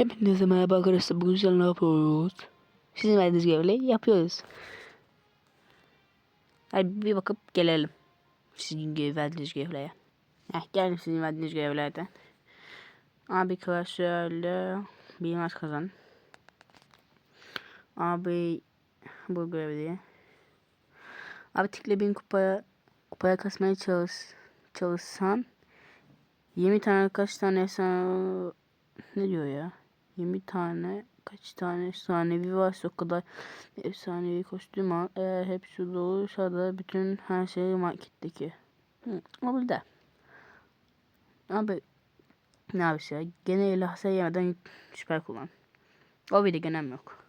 Hepinize merhaba arkadaşlar. Bugün sizlerle ne yapıyoruz? Sizin verdiğiniz görevleri yapıyoruz. Hadi bir bakıp gelelim. Sizin görev verdiğiniz görevlere. Heh, gelin sizin verdiğiniz görevlerden. Abi klasörle bir maç kazan. Abi bu görevi. Abi tikle bin kupaya kupaya kasmaya çalış çalışsan 20 tane kaç tane efsane ne diyor ya? 20 tane kaç tane efsanevi varsa o kadar efsanevi kostüm al. Eğer hepsi doluysa da bütün her şey marketteki. Hı, o de. Abi ne abi ya? Gene ile hasar yemeden süper kullan. O bir de genem yok.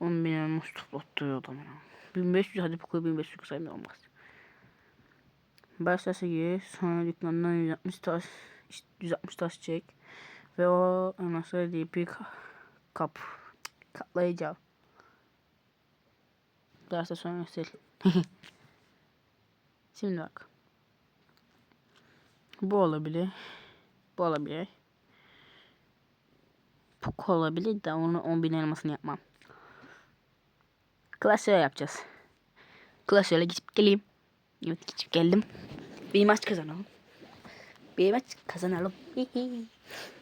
10 bin elmas toplattırıyor adam ya. 1500 hadi bu koy 1500 sayma olmaz. Başlasa gir sonra dükkandan 160 taş 160 taş çek. Ve o elmasları diye bir kap katlayacağım. Derse sonra sil. Şimdi bak. Bu olabilir. Bu olabilir. Puk olabilir de onu 10.000 elmasını yapmam. Klasör yapacağız. Klasörle gidip geleyim. Evet gidip geldim. Bir maç kazanalım. Bir maç kazanalım.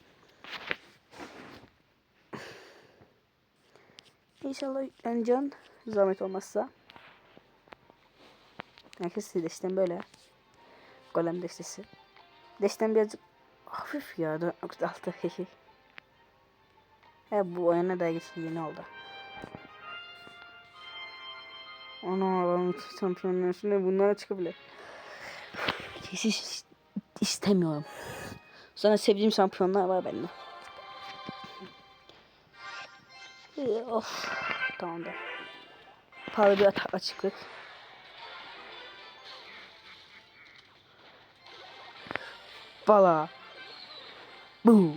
İnşallah yükleneceğim. Zahmet olmazsa. Herkes deşten böyle. Golem destesi. Deşten birazcık hafif ya. 4.6 hehe. He bu oyuna da geçti yeni oldu. Ana ben şampiyonlar bunlara çıkabilir. Kesin istemiyorum. Sana sevdiğim şampiyonlar var bende. Ee, of. Tamam da. Pahalı bir açıklık. Bala. Bu.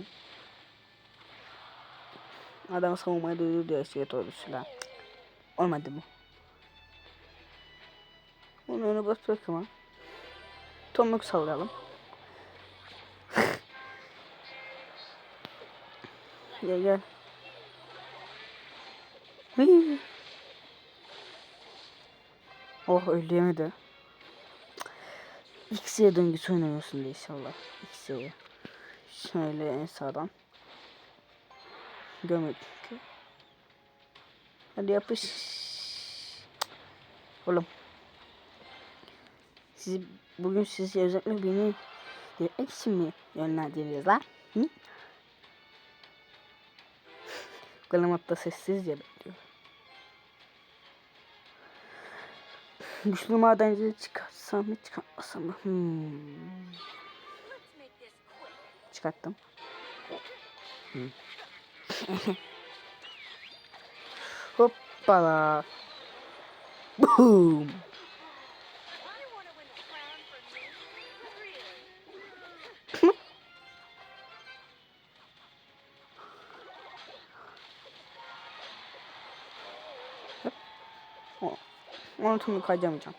Adam savunmayı duydu diyor şey doğrusuyla. Olmadı mı? Bunu öne bas bırakma. Tomruk sallayalım. gel gel. Hii. Oh öldüremedi. X'ye döngüsü oynamıyorsun diye inşallah. X'ye. Şöyle en sağdan. Görmedik ki. Hadi yapış. Oğlum. Siz bugün siz özellikle beni için mi yönlendirdiniz lan? Hı? Kalamatta sessizce Güçlü madenciyi çıkartsam mı çıkartmasam mı? Hmm. Çıkarttım. Hmm. Hoppala. Boom. Onu tüm kaçamayacağım.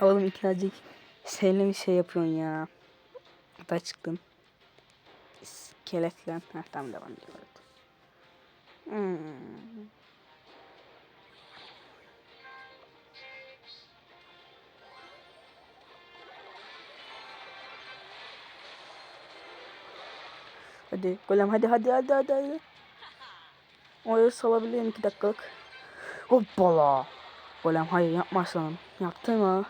Oğlum ikinci şeyle bir şey yapıyorsun ya. Hatta çıktın. İskeletle. Ha tamam devam ediyor. Hmm. Hadi golem hadi hadi hadi hadi hadi. Oraya salabilirim 2 dakikalık. Hoppala. Golem hayır yapma aslanım. Yaptın mı?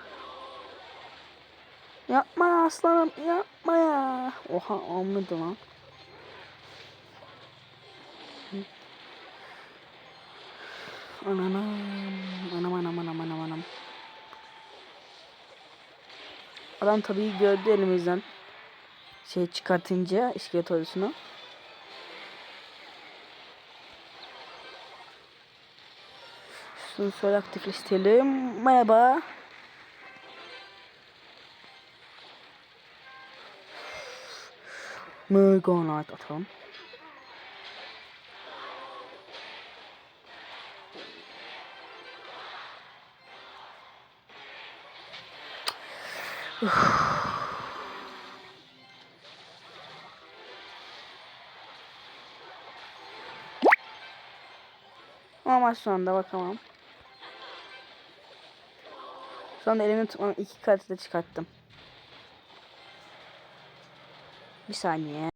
Yapma aslanım yapma ya. Oha olmadı lan. Ananam. Anam anam anam anam anam. Adam tabii gördü elimizden. Şey çıkartınca iskelet ordusunu. Asansörü aktifleştirelim. Merhaba. Mergonite atalım. Ama şu anda bakamam. Anda elimi tutmam iki kartı da çıkarttım. Bir saniye.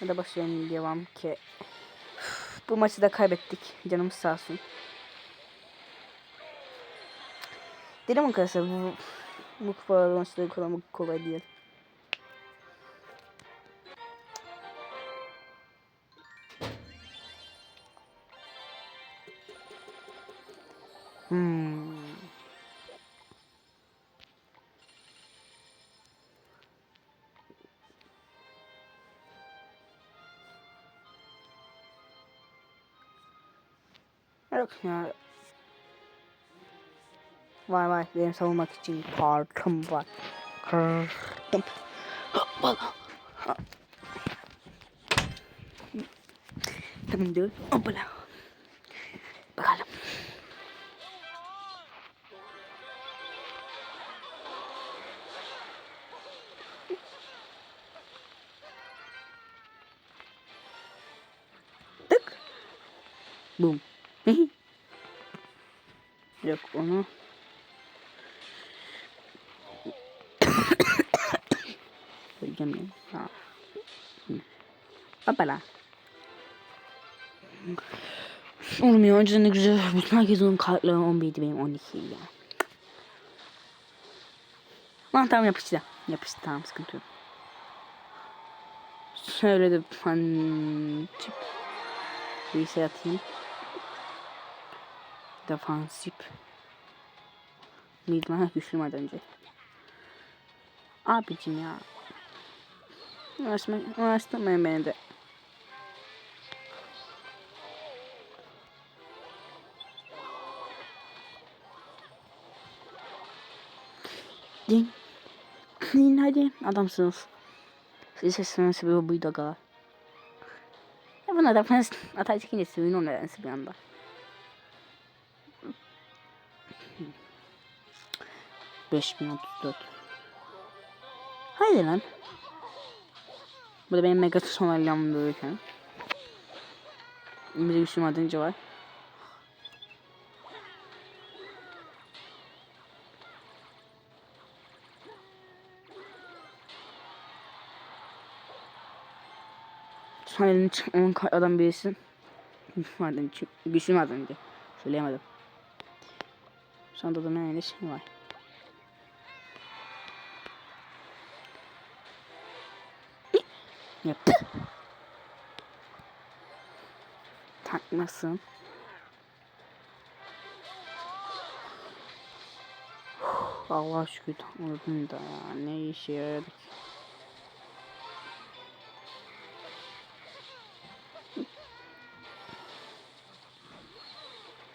Ya da başlayalım devam ki. Bu maçı da kaybettik. Canımız sağ olsun. Dedim arkadaşlar bu bu kupa maçları kolay değil. Yok ya. Vay vay benim savunmak için kartım var. Kartım. Hoppala. Tamamdır. Hoppala. Bakalım. Tık. Boom. Yok onu. Öleceğim ya. Oğlum ya önceden ne güzel. Bütün herkes onun kartları 11'di benim 12 ya. Lan tamam yapıştı. Yapıştı tamam sıkıntı yok. Şöyle de fan tip bir şey atayım. Defansif. Lan güçlü madenci. Abicim ya. Uğraştırmayın beni de. Din. Din hadi. Adamsınız. Siz sesinin sebebi buydu aga. Ya buna da ben atay çekince seviniyorum nedense bir anda. Beş bin otuz dört. Haydi lan. Burada benim mega sonalyam böyleyken. Bir güçlü madenci var. An elini çıkmayan adam birisi. Madenci. Güçlü madenci. Söyleyemedim. Şu anda da ne şey var. Yaptı. Takmasın. Allah şükür takmadım da ya. Ne işe yaradı ki?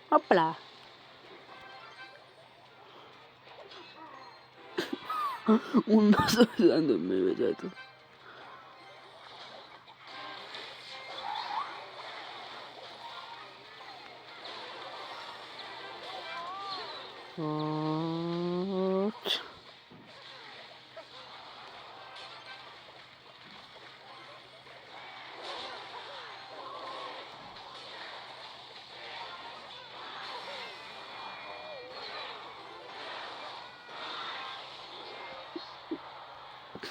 Hoppla. Onu nasıl öğrendim Mehmet zaten. Hop.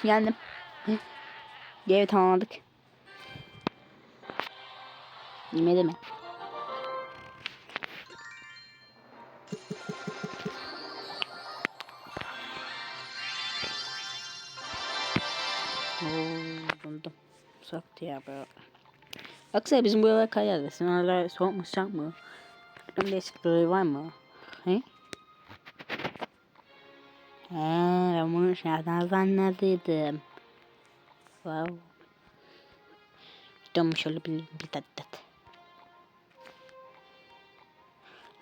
Yendim. Geri tamamladık. Yemedi mi? Saktı ya böyle. Aksel bizim buralar kar yağdı. Sen oralar soğuk mu sıcak mı? İklim değişikliği var mı? He? He, ben bunu dışarıdan zannediyordum. Wow. Dönmüş olabilir bir tat tat.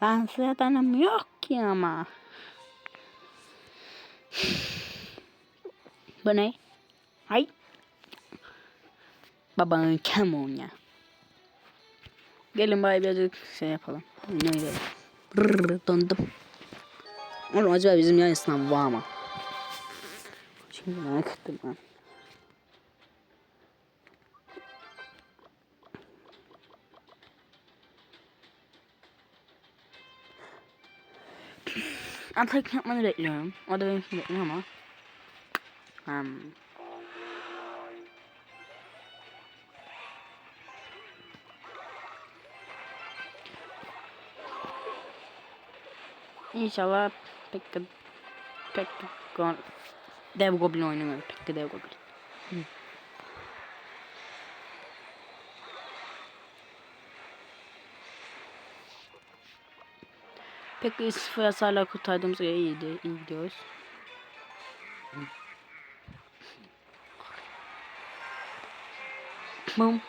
Ben sıradanım yok ki ama. Bu ne? Hay. Babanın Camon ya. Gelin bari birazcık şey yapalım. Ne gidelim. Rrrr dondum. Oğlum acaba bizim yan sınav var mı? Şimdi merak ettim ben. Antakya yapmanı bekliyorum. O da benim için bekliyor ama. Hmm. İnşallah pek de pek de go- dev goblin oynamıyor. Pek de dev goblin. Hı. Pek de sıfır hasarla kurtardığımız göre iyiydi. İyi gidiyoruz. Bum.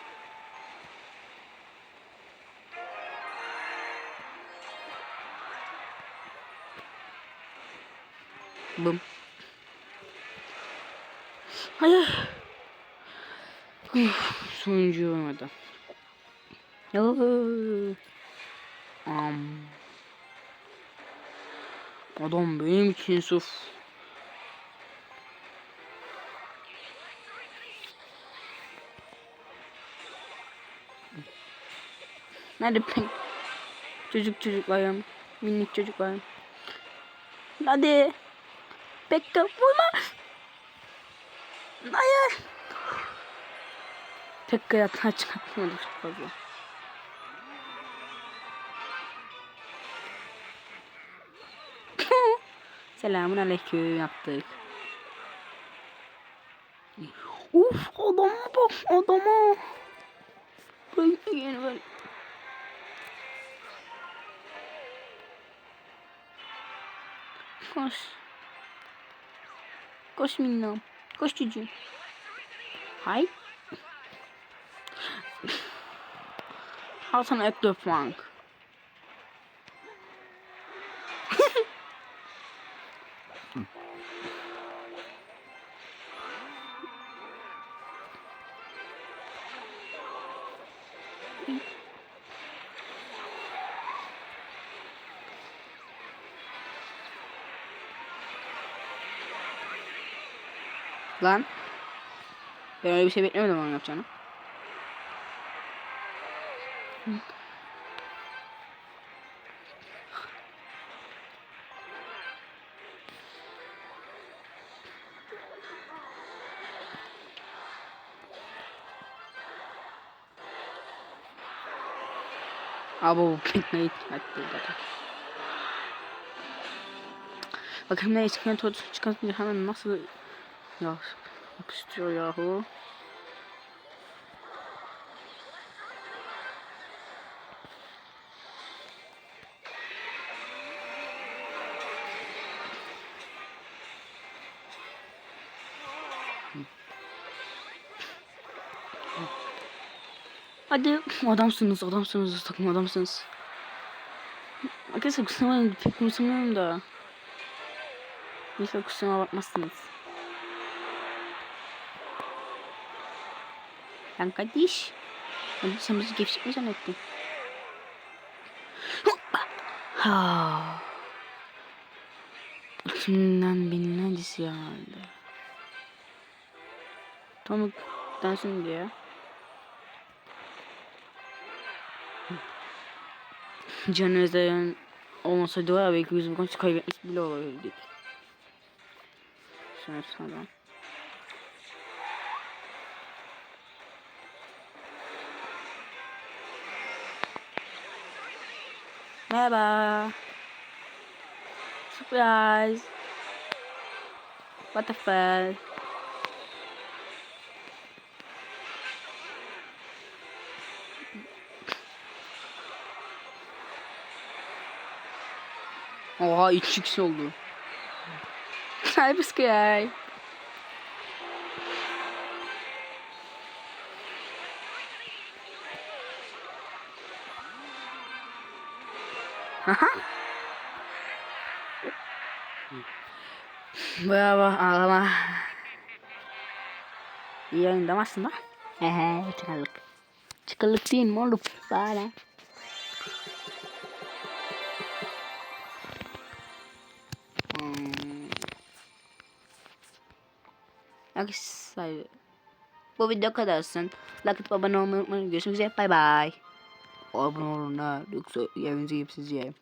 Bum. Hayır. Uf, sonuncu olmadı. Am. Adam benim için suf. Nerede pek çocuk çocuk ya. Minik çocuk var. Hadi. Pekka vurma. Hayır. Pekka yatağa çıkartmadı çok fazla. Selamun aleyküm yaptık. Uf adama bak adama. Ben yeni ben. Koş. Koş minnom. Koş çocuğum. Hay. Al sana ekle frank. Lan. Ben öyle bir şey beklemedim onun yapacağını. Abi bu pikniği attı zaten. Bakın ne çıkan toz çıkartınca hemen nasıl ya yapıştırıyor yahu. Hadi adamsınız adamsınız takım adamsınız. Arkadaşlar kusura bakmayın pek konuşamıyorum da. Neyse kusura bakmazsınız. Lan kardeş. Lan sen bizi gevşek mi zannettin? Ha. İçimden disi geldi. Tam densin diye. Can Özdeyen olmasaydı var ya belki yüz maç kaybetmiş bile olabilirdik. Şöyle sana. Merhaba. Surprise. What the fuck? Oha 2x oldu. Cyber Sky. Bravo ağlama. İyi yayındam aslında. Hehe çıkarlık. Çıkarlık değil mi oğlum? Bana. Hmm. Arkadaşlar bu video kadarsın. Like atıp abone olmayı unutmayın. Görüşmek üzere. Bay bay. Abone olun ha. Yoksa yerinizi yiyip sizi yerim.